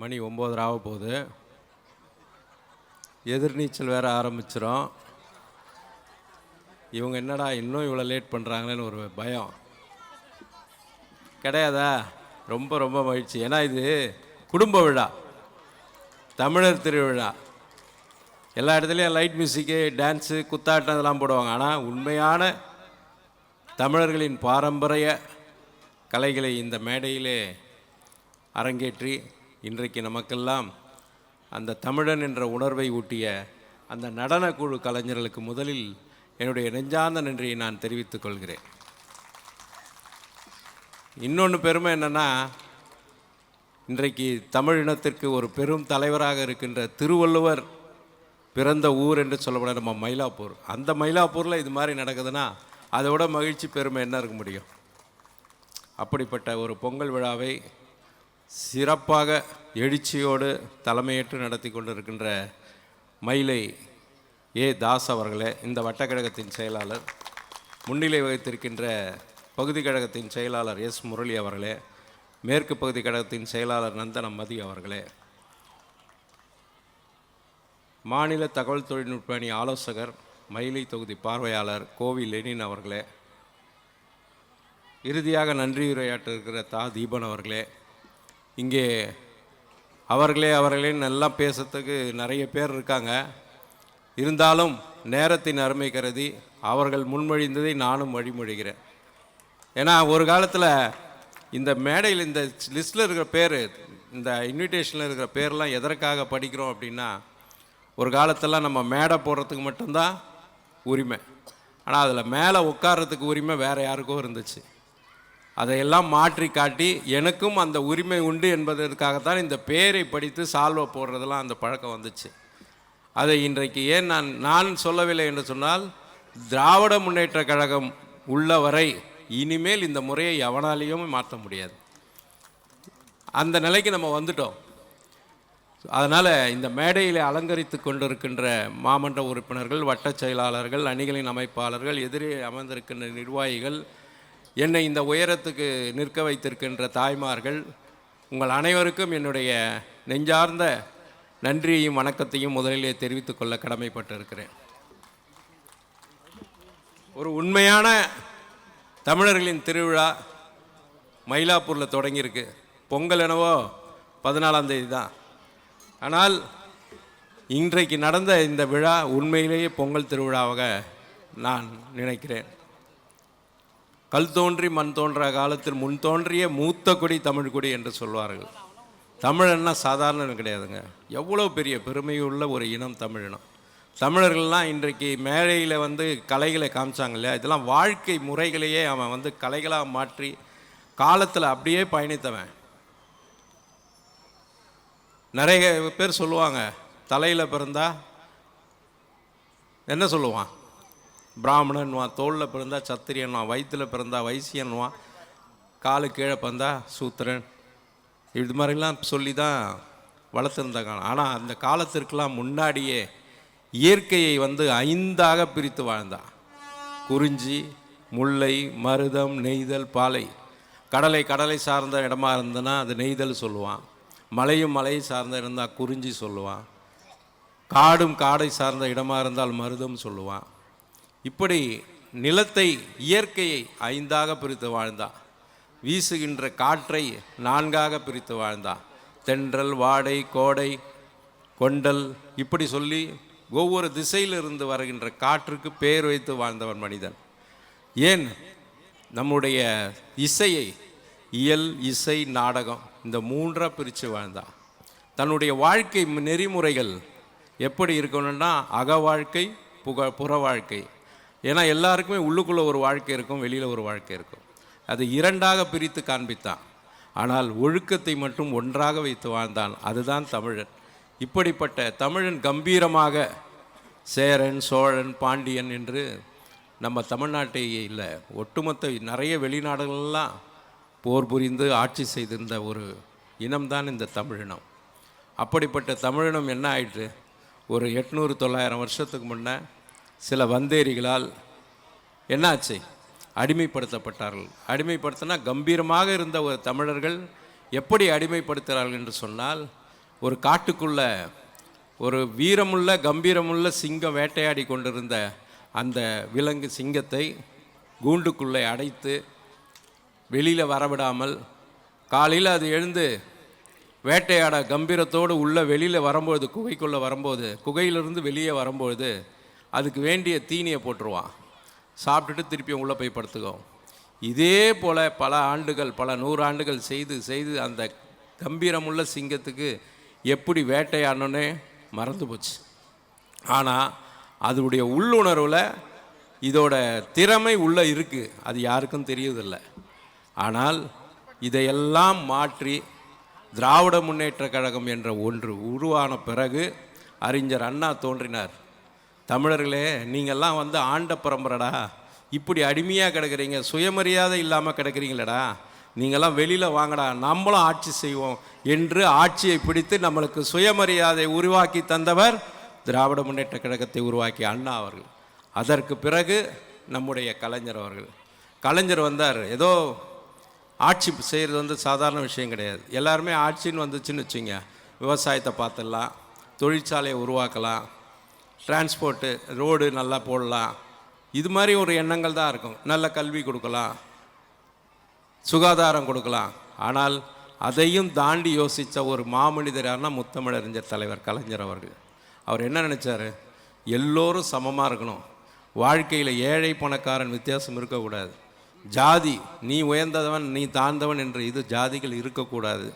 மணி ஒம்போதரை ஆக போகுது. எதிர்நீச்சல் வேற ஆரம்பிச்சிடும் இவங்க என்னடா இன்னும் இவ்வளோ லேட் பண்ணுறாங்களேன்னு ஒரு பயம். கிடையாதா? ரொம்ப ரொம்ப மகிழ்ச்சி. ஏன்னா இது குடும்ப விழா. தமிழர் திருவிழா. எல்லா இடத்துலையும் லைட் மியூசிக்கு டான்ஸு குத்தாட்டம் இதெல்லாம் போடுவாங்க. ஆனால் உண்மையான தமிழர்களின் பாரம்பரிய கலைகளை இந்த மேடையிலே அரங்கேற்றி இன்றைக்கு நமக்கெல்லாம் அந்த தமிழன் என்ற உணர்வை ஊட்டிய அந்த நடனக்குழு கலைஞர்களுக்கு முதலில் என்னுடைய நெஞ்சார்ந்த நன்றியை நான் தெரிவித்துக் கொள்கிறேன். இன்னொன்று பெருமை என்னென்னா இன்றைக்கு தமிழ் இனத்திற்கு ஒரு பெரும் தலைவராக இருக்கின்ற திருவள்ளுவர் பிறந்த ஊர் என்று சொல்லப்பட நம்ம மயிலாப்பூர். அந்த மயிலாப்பூரில் இது மாதிரி நடக்குதுன்னா அதை விட மகிழ்ச்சி பெருமை என்ன இருக்க முடியும்? அப்படிப்பட்ட ஒரு பொங்கல் விழாவை சிறப்பாக எழுச்சியோடு தலைமையேற்று நடத்தி கொண்டிருக்கின்ற மயிலை ஏ தாஸ் அவர்களே இந்த வட்டக்கழகத்தின் செயலாளர் முன்னிலை வகித்திருக்கின்ற பகுதி கழகத்தின் செயலாளர் எஸ் முரளி அவர்களே மேற்கு பகுதி கழகத்தின் செயலாளர் நந்தனம் மதி அவர்களே மாநில தகவல் தொழில்நுட்ப அணி ஆலோசகர் மயிலை தொகுதி பார்வையாளர் கோவி லெனின் அவர்களே இறுதியாக நன்றியுரையாற்ற இருக்கிற தா தீபன் அவர்களே இங்கே அவர்களே அவர்களே நல்லா பேசுறதுக்கு நிறைய பேர் இருக்காங்க. இருந்தாலும் நேரத்தின் அருமை கருதி அவர்கள் முன்மொழிந்ததை நானும் வழிமொழிகிறேன். ஏன்னா ஒரு காலத்தில் இந்த மேடையில் இந்த லிஸ்ட்டில் இருக்கிற பேர் இந்த இன்விடேஷனில் இருக்கிற பேர்லாம் எதற்காக படிக்கிறோம் அப்படின்னா ஒரு காலத்தெல்லாம் நம்ம மேடை போடுறதுக்கு மட்டும்தான் உரிமை. ஆனால் அதில் மேலே உட்கார்றதுக்கு உரிமை வேறு யாருக்கோ இருந்துச்சு. அதையெல்லாம் மாற்றி காட்டி எனக்கும் அந்த உரிமை உண்டு என்பதற்காகத்தான் இந்த பேரை படித்து சால்வை போடுறதெல்லாம் அந்த பழக்கம் வந்துச்சு. அதை இன்றைக்கு ஏன் நான் நான் சொல்லவில்லை என்று சொன்னால் திராவிட முன்னேற்ற கழகம் உள்ள வரை இனிமேல் இந்த முறையை எவனாலேயும் மாற்ற முடியாது. அந்த நிலைக்கு நம்ம வந்துட்டோம். அதனால் இந்த மேடையில் அலங்கரித்து கொண்டிருக்கின்ற மாமன்ற உறுப்பினர்கள் வட்டச் செயலாளர்கள் அணிகளின் அமைப்பாளர்கள் எதிரே அமர்ந்திருக்கின்ற நிர்வாகிகள் என்னை இந்த உயரத்துக்கு நிற்க வைத்திருக்கின்ற தாய்மார்கள் உங்கள் அனைவருக்கும் என்னுடைய நெஞ்சார்ந்த நன்றியையும் வணக்கத்தையும் முதலிலே தெரிவித்துக் கொள்ள கடமைப்பட்டிருக்கிறேன். ஒரு உண்மையான தமிழர்களின் திருவிழா மயிலாப்பூரில் தொடங்கியிருக்கு. பொங்கல் என்னவோ பதினாலாம் தேதி தான். ஆனால் இன்றைக்கு நடந்த இந்த விழா உண்மையிலேயே பொங்கல் திருவிழாவாக நான் நினைக்கிறேன். கல் தோன்றி மண் தோன்ற காலத்தில் முன் தோன்றிய மூத்த கொடி தமிழ் கொடி என்று சொல்வார்கள். தமிழன்னா சாதாரண கிடையாதுங்க. எவ்வளோ பெரிய பெருமையுள்ள ஒரு இனம் தமிழ் இனம் தமிழர்கள்லாம் இன்றைக்கு மேடையில் வந்து கலைகளை காமிச்சாங்க இல்லையா? இதெல்லாம் வாழ்க்கை முறைகளையே அவன் வந்து கலைகளாக மாற்றி காலத்தில் அப்படியே பயணித்தவன். நிறைய பேர் சொல்லுவாங்க தலையில் பிறந்தா என்ன சொல்லுவான்? பிராமணன்வான் தோளில் பிறந்தா சத்திரியன்வான் வயிற்றில் பிறந்தா வைசியன்வான் காலு கீழே பிறந்தா சூத்திரன். இது மாதிரிலாம் சொல்லி தான் வளர்த்துருந்தாங்க ஆனால் அந்த காலத்திற்கெல்லாம் முன்னாடியே இயற்கையை வந்து ஐந்தாக பிரித்து வாழ்ந்தான் குறிஞ்சி முல்லை மருதம் நெய்தல் பாலை. கடலை கடலை சார்ந்த இடமா இருந்ததுன்னா அது நெய்தல் சொல்லுவான். மலையும் மலையை சார்ந்த இருந்தால் குறிஞ்சி சொல்லுவான். காடும் காடை சார்ந்த இடமா இருந்தால் மருதம் சொல்லுவான். இப்படி நிலத்தை இயற்கையை ஐந்தாக பிரித்து வாழ்ந்தான் வீசுகின்ற காற்றை நான்காக பிரித்து வாழ்ந்தான் தென்றல் வாடை கோடை கொண்டல் இப்படி சொல்லி ஒவ்வொரு திசையிலிருந்து வருகின்ற காற்றுக்கு பேர் வைத்து வாழ்ந்தவன் மனிதன். ஏன்? நம்முடைய இசையை இயல் இசை நாடகம் இந்த மூன்றாக பிரித்து வாழ்ந்தான் தன்னுடைய வாழ்க்கை நெறிமுறைகள் எப்படி இருக்கணும்னா அக வாழ்க்கை புக புற வாழ்க்கை. ஏன்னா எல்லாருக்குமே உள்ளுக்குள்ளே ஒரு வாழ்க்கை இருக்கும் வெளியில் ஒரு வாழ்க்கை இருக்கும். அது இரண்டாக பிரித்து காண்பித்தான். ஆனால் ஒழுக்கத்தை மட்டும் ஒன்றாக வைத்து வாழ்ந்தான். அதுதான் தமிழன். இப்படிப்பட்ட தமிழன் கம்பீரமாக சேரன் சோழன் பாண்டியன் என்று நம்ம தமிழ்நாட்டையே இல்லை ஒட்டுமொத்த நிறைய வெளிநாடுகளெல்லாம் போர் புரிந்து ஆட்சி செய்திருந்த ஒரு இனம்தான் இந்த தமிழினம். அப்படிப்பட்ட தமிழினம் என்ன ஆயிற்று? ஒரு எட்நூறு தொள்ளாயிரம் வருஷத்துக்கு முன்னே சில வந்தேரிகளால் என்னாச்சு? அடிமைப்படுத்தப்பட்டார்கள். அடிமைப்படுத்தினா கம்பீரமாக இருந்த ஒரு தமிழர்கள் எப்படி அடிமைப்படுத்துகிறார்கள் என்று சொன்னால் ஒரு காட்டுக்குள்ள ஒரு வீரமுள்ள கம்பீரமுள்ள சிங்கம் வேட்டையாடி கொண்டிருந்த அந்த விலங்கு சிங்கத்தை கூண்டுக்குள்ளே அடைத்து வெளியில் வரவிடாமல் காலையில் அது எழுந்து வேட்டையாட கம்பீரத்தோடு உள்ள வெளியில் வரும்போது குகைக்குள்ளே வரும்போது குகையிலிருந்து வெளியே வரும்போது அதுக்கு வேண்டிய தீனியை போட்டுருவான். சாப்பிட்டுட்டு திருப்பி உள்ளே போய் படுத்துக்கோ இதே போல் பல ஆண்டுகள் பல நூறு ஆண்டுகள் செய்து செய்து அந்த கம்பீரமுள்ள சிங்கத்துக்கு எப்படி வேட்டையாடணுன்னே மறந்து போச்சு. ஆனால் அதனுடைய உள்ளுணர்வில் இதோட திறமை உள்ளே இருக்குது அது யாருக்கும் தெரியதில்லை. ஆனால் இதையெல்லாம் மாற்றி திராவிட முன்னேற்ற கழகம் என்ற ஒன்று உருவான பிறகு அறிஞர் அண்ணா தோன்றினார். தமிழர்களே நீங்கள்லாம் வந்து ஆண்ட பரம்பரடா. இப்படி அடிமையாக கிடக்குறீங்க சுயமரியாதை இல்லாமல் கிடக்கிறீங்களடா. நீங்கள்லாம் வெளியில் வாங்கடா நம்மளும் ஆட்சி செய்வோம் என்று ஆட்சியை பிடித்து நம்மளுக்கு சுயமரியாதை உருவாக்கி தந்தவர் திராவிட முன்னேற்ற கழகத்தை உருவாக்கிய அண்ணா அவர்கள். அதற்கு பிறகு நம்முடைய கலைஞர் அவர்கள். கலைஞர் வந்தார். ஏதோ ஆட்சி செய்கிறது வந்து சாதாரண விஷயம் கிடையாது. எல்லாருமே ஆட்சின்னு வந்துச்சுன்னு வச்சுங்க. விவசாயத்தை பார்த்துடலாம் தொழிற்சாலையை உருவாக்கலாம் டிரான்ஸ்போர்ட்டு ரோடு நல்லா போடலாம். இது மாதிரி ஒரு எண்ணங்கள் தான் இருக்கும். நல்ல கல்வி கொடுக்கலாம். சுகாதாரம் கொடுக்கலாம். ஆனால் அதையும் தாண்டி யோசித்த ஒரு மாமனிதர் முத்தமிழறிஞர் தலைவர் கலைஞர் அவர்கள். அவர் என்ன நினச்சாரு? எல்லோரும் சமமாக இருக்கணும். வாழ்க்கையில் ஏழை பணக்காரன் வித்தியாசம் இருக்கக்கூடாது. ஜாதி நீ உயர்ந்தவன் நீ தாழ்ந்தவன் என்று இது ஜாதிகள் இருக்கக்கூடாது.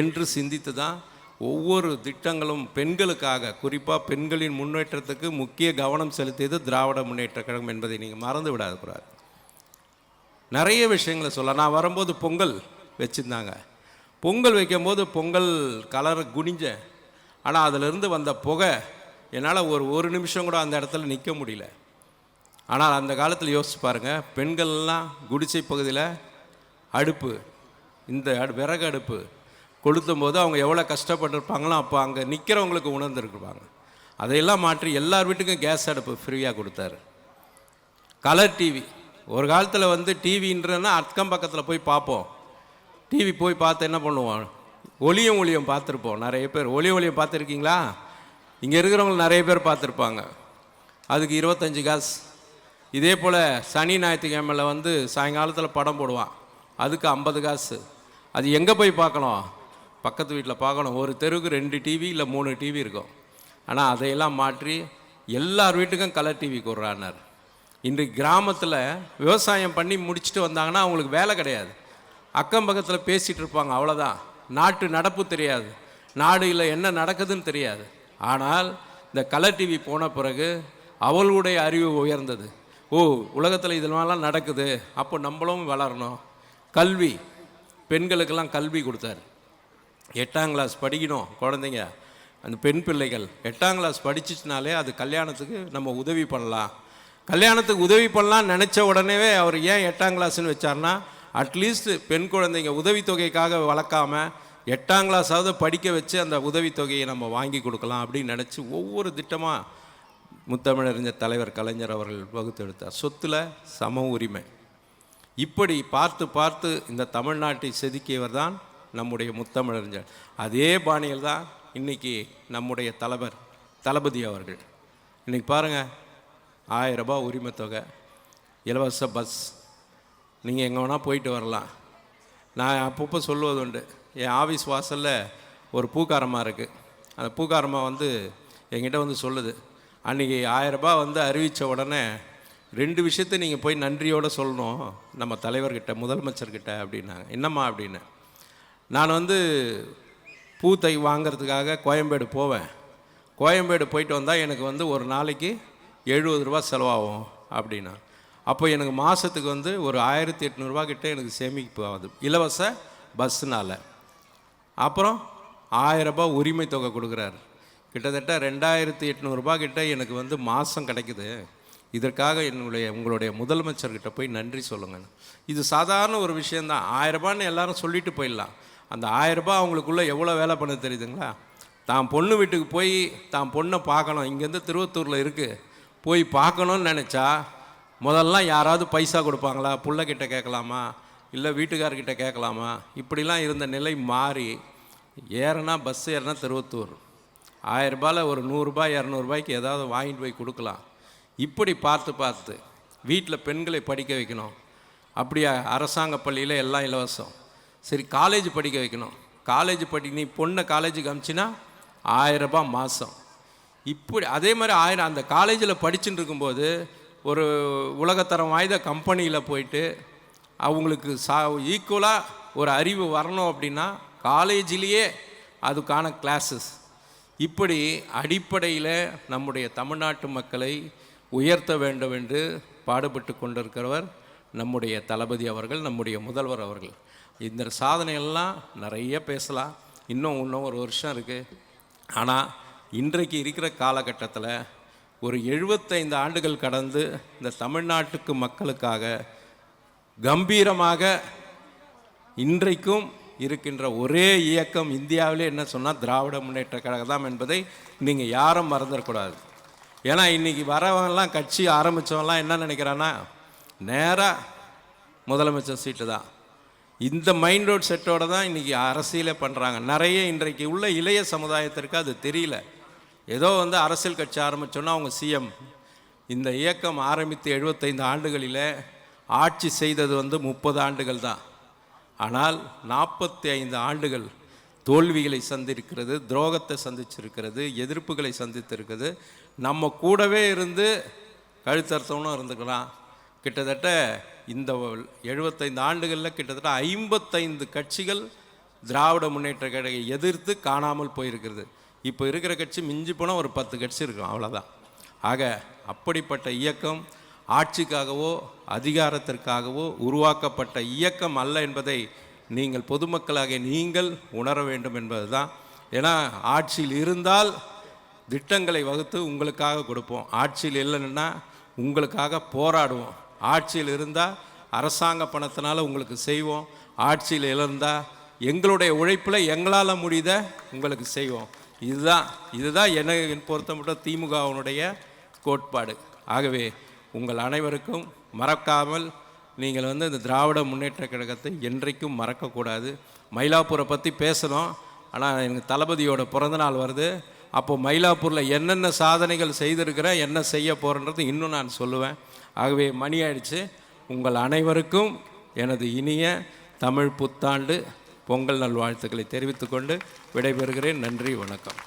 என்று சிந்தித்து தான் ஒவ்வொரு திட்டங்களும் பெண்களுக்காக குறிப்பாக பெண்களின் முன்னேற்றத்துக்கு முக்கிய கவனம் செலுத்தியது திராவிட முன்னேற்ற கழகம் என்பதை நீங்கள் மறந்து விடாதக்கூடாது நிறைய விஷயங்களை சொல்ல நான் வரும்போது பொங்கல் வச்சுருந்தாங்க. பொங்கல் வைக்கும்போது பொங்கல் கலர் குனிஞ்சேன் ஆனால் அதிலிருந்து வந்த புகை என்னால் ஒரு ஒரு நிமிஷம் கூட அந்த இடத்துல நிற்க முடியல. ஆனால் அந்த காலத்தில் யோசிச்சு பாருங்கள் பெண்கள்லாம் குடிசை பகுதியில் அடுப்பு இந்த அடு விறகு அடுப்பு கொளுத்தும் போது அவங்க எவ்வளோ கஷ்டப்பட்டிருப்பாங்களோ அப்போ அங்கே நிற்கிறவங்களுக்கு உணர்ந்துருக்குவாங்க அதையெல்லாம் மாற்றி எல்லார் வீட்டுக்கும் கேஸ் அடுப்பு ஃப்ரீயாக கொடுத்தாரு. Colour TV. ஒரு காலத்தில் வந்து டிவின்றன்னா அக்கம் பக்கத்தில் போய் பார்ப்போம். டிவி போய் பார்த்து என்ன பண்ணுவோம்? ஒளியும் ஒளியும் பார்த்துருப்போம். நிறைய பேர். ஒளி ஒளியம் பார்த்துருக்கீங்களா? இங்கே இருக்கிறவங்க நிறைய பேர் பார்த்துருப்பாங்க. அதுக்கு இருபத்தஞ்சி காசு இதே போல் சனி ஞாயிற்றுக்கிழமையில் வந்து சாயங்காலத்தில் படம் போடுவான். அதுக்கு ஐம்பது காசு. அது எங்கே போய் பார்க்கணும்? பக்கத்து வீட்டில் பார்க்கணும். ஒரு தெருவுக்கு ரெண்டு டிவி இல்லை மூணு டிவி இருக்கும். ஆனால் அதையெல்லாம் மாற்றி எல்லார் வீட்டுக்கும் கலர் டிவி கொடுறானார் இன்றைக்கு கிராமத்தில் விவசாயம் பண்ணி முடிச்சுட்டு வந்தாங்கன்னா அவங்களுக்கு வேலை கிடையாது. அக்கம் பக்கத்தில் பேசிகிட்டு இருப்பாங்க அவ்வளோதான் நாட்டு நடப்பு தெரியாது. நாடு இல்லை என்ன நடக்குதுன்னு தெரியாது. ஆனால் இந்த கலர் டிவி போன பிறகு அவளுடைய அறிவு உயர்ந்தது. ஓ உலகத்தில் இதெல்லாம் நடக்குது. அப்போ நம்மளும் வளரணும். கல்வி பெண்களுக்கெல்லாம் கல்வி கொடுத்தாரு. எட்டாம் கிளாஸ் படிக்கணும் குழந்தைங்க. அந்த பெண் பிள்ளைகள். எட்டாம் கிளாஸ் படிச்சிச்சினாலே அது கல்யாணத்துக்கு நம்ம உதவி பண்ணலாம். கல்யாணத்துக்கு உதவி பண்ணலாம் நினச்ச உடனேவே அவர் ஏன் எட்டாம் கிளாஸ்னு வச்சார்னா அட்லீஸ்ட் பெண் குழந்தைங்க உதவித்தொகைக்காக வளர்க்காமல் எட்டாம் கிளாஸாவது படிக்க வச்சு அந்த உதவித்தொகையை நம்ம வாங்கி கொடுக்கலாம் அப்படின்னு நினச்சி ஒவ்வொரு திட்டமாக முத்தமிழறிஞர் தலைவர் கலைஞர் அவர்கள் வகுத்தெடுத்தார் சொத்தில் சம உரிமை. இப்படி பார்த்து பார்த்து இந்த தமிழ்நாட்டை செதுக்கியவர் தான் நம்முடைய முத்தமிழறிஞர். அதே பாணியில் தான் இன்னைக்கு நம்முடைய தலைவர் தளபதி அவர்கள். இன்றைக்கி பாருங்கள் ஆயிரம் ரூபாய் உரிமை தொகை இலவச பஸ். நீங்கள் எங்கே வேணால் போயிட்டு வரலாம். நான் அப்பப்போ சொல்லுவது உண்டு. என் ஆஃபீஸ் வாசலில் ஒரு பூக்காரமாக இருக்குது அந்த பூக்காரமாக வந்து என்கிட்ட வந்து சொல்லுது அன்றைக்கி ஆயரரூபா வந்து அறிவித்த உடனே ரெண்டு விஷயத்தை நீங்கள் போய் நன்றியோடு சொல்லணும். நம்ம தலைவர்கிட்ட முதலமைச்சர்கிட்ட அப்படின்னாங்க. என்னம்மா அப்படின்னு. நான் வந்து பூத்தை வாங்கிறதுக்காக கோயம்பேடு போவேன். கோயம்பேடு போயிட்டு வந்தால் எனக்கு வந்து ஒரு நாளைக்கு எழுபது ரூபா செலவாகும் அப்படின்னா. அப்போ எனக்கு மாதத்துக்கு வந்து ஒரு ஆயிரத்தி எட்நூறுபா கிட்டே எனக்கு சேமிப்பு ஆகுது இலவச பஸ்ஸுனால் அப்புறம் ஆயிரரூபா உரிமை தொகை கொடுக்குறாரு. கிட்டத்தட்ட ரெண்டாயிரத்தி எட்நூறுபா கிட்டே எனக்கு வந்து மாதம் கிடைக்குது. இதற்காக என்னுடைய உங்களுடைய முதலமைச்சர்கிட்ட போய் நன்றி சொல்லுங்கள் இது சாதாரண ஒரு விஷயந்தான் ஆயிரரூபான்னு எல்லாரும் சொல்லிட்டு போயிடலாம். அந்த ஆயரரூபா அவங்களுக்குள்ளே எவ்வளோ வேலை பண்ண தெரியுதுங்களா? தான் பொண்ணு வீட்டுக்கு போய் தான் பொண்ணை பார்க்கணும். இங்கேருந்து திருவத்தூரில் இருக்குது போய் பார்க்கணுன்னு நினச்சா முதல்லாம் யாராவது பைசா கொடுப்பாங்களா? பிள்ளைக்கிட்ட கேட்கலாமா? இல்லை வீட்டுக்காரர்கிட்ட கேட்கலாமா? இப்படிலாம் இருந்த நிலை மாறி ஏறனா பஸ் ஏறினா திருவத்தூர். ஆயிரரூபாயில் ஒரு நூறுரூபா இரநூறுபாய்க்கு ஏதாவது வாங்கிட்டு போய் கொடுக்கலாம். இப்படி பார்த்து பார்த்து வீட்டில் பெண்களை படிக்க வைக்கணும். அப்படியா? அரசாங்க பள்ளியில் எல்லாம் இலவசம். சரி காலேஜ் படிக்க வைக்கணும். காலேஜ் படி நீ பொண்ணை காலேஜுக்கு அமிச்சின்னா ஆயிரரூபா மாதம் இப்படி அதே மாதிரி ஆயிரம் அந்த காலேஜில் படிச்சுட்டு இருக்கும்போது ஒரு உலகத்தரம் வாய்ந்த கம்பெனியில் போயிட்டு அவங்களுக்கு சா ஈக்குவலாக ஒரு அறிவு வரணும் அப்படின்னா காலேஜிலேயே அதுக்கான கிளாஸஸ் இப்படி அடிப்படையில் நம்முடைய தமிழ்நாட்டு மக்களை உயர்த்த வேண்டும் என்று பாடுபட்டு கொண்டிருக்கிறவர் நம்முடைய தளபதி அவர்கள் நம்முடைய முதல்வர் அவர்கள். இந்த சாதனையெல்லாம் நிறைய பேசலாம். இன்னும் இன்னும் ஒரு வருஷம் இருக்குது ஆனால் இன்றைக்கு இருக்கிற காலகட்டத்தில் ஒரு எழுபத்தைந்து ஆண்டுகள் கடந்து இந்த தமிழ்நாட்டுக்கு மக்களுக்காக கம்பீரமாக இன்றைக்கும் இருக்கின்ற ஒரே இயக்கம் இந்தியாவிலே என்ன சொன்னால் திராவிட முன்னேற்ற கழகம் தான் என்பதை நீங்கள் யாரும் மறந்துடக்கூடாது ஏன்னா இன்றைக்கி வரவங்கெல்லாம் கட்சி ஆரம்பித்தவங்கலாம் என்ன நினைக்கிறான்னா நேராக முதலமைச்சர் சீட்டு தான். இந்த மைண்ட் ரோட் செட்டோடு தான் இன்றைக்கி அரசியலே பண்ணுறாங்க நிறைய இன்றைக்கு உள்ள இளைய சமுதாயத்திற்கு அது தெரியல. ஏதோ வந்து அரசியல் கட்சி ஆரம்பித்தோன்னா அவங்க சிஎம் இந்த இயக்கம் ஆரம்பித்து எழுபத்தைந்து ஆண்டுகளில் ஆட்சி செய்தது வந்து முப்பது ஆண்டுகள் தான். ஆனால் நாற்பத்தி ஐந்து ஆண்டுகள் தோல்விகளை சந்திருக்கிறது துரோகத்தை சந்திச்சிருக்கிறது எதிர்ப்புகளை சந்தித்திருக்கிறது. நம்ம கூடவே இருந்து கழுத்தர்த்தவனும் இருந்துக்கலாம். கிட்டத்தட்ட இந்த எழுபத்தைந்து ஆண்டுகளில் கிட்டத்தட்ட ஐம்பத்தைந்து கட்சிகள் திராவிட முன்னேற்ற கழகை எதிர்த்து காணாமல் போயிருக்கிறது. இப்போ இருக்கிற கட்சி மிஞ்சி போனால் ஒரு பத்து கட்சி இருக்கும் அவ்வளோதான் ஆக அப்படிப்பட்ட இயக்கம் ஆட்சிக்காகவோ அதிகாரத்திற்காகவோ உருவாக்கப்பட்ட இயக்கம் அல்ல என்பதை நீங்கள் பொதுமக்களாக நீங்கள் உணர வேண்டும் என்பதுதான். ஏன்னா ஆட்சியில் இருந்தால் திட்டங்களை வகுத்து உங்களுக்காக கொடுப்போம். ஆட்சியில் இல்லைன்னா உங்களுக்காக போராடுவோம். ஆட்சியில் இருந்தால் அரசாங்க பணத்தினால உங்களுக்கு செய்வோம். ஆட்சியில் இழந்தால் எங்களுடைய உழைப்பில் எங்களால் முடியுத உங்களுக்கு செய்வோம். இதுதான் இதுதான் என்னை பொறுத்த மட்டும் திமுகவினுடைய கோட்பாடு. ஆகவே உங்கள் அனைவருக்கும் மறக்காமல் நீங்கள் வந்து இந்த திராவிட முன்னேற்ற கழகத்தை என்றைக்கும் மறக்கக்கூடாது. மயிலாப்பூரை பற்றி பேசணும். ஆனால் எனக்கு தளபதியோட பிறந்தநாள் வருது. அப்போ மயிலாப்பூரில் என்னென்ன சாதனைகள் செய்திருக்கிறேன் என்ன செய்ய போகிறேன்றது இன்னும் நான் சொல்லுவேன். ஆகவே மணி ஆயிடுச்சு உங்கள் அனைவருக்கும் எனது இனிய தமிழ் புத்தாண்டு பொங்கல் நல்வாழ்த்துக்களை தெரிவித்துக்கொண்டு விடைபெறுகிறேன். நன்றி வணக்கம்.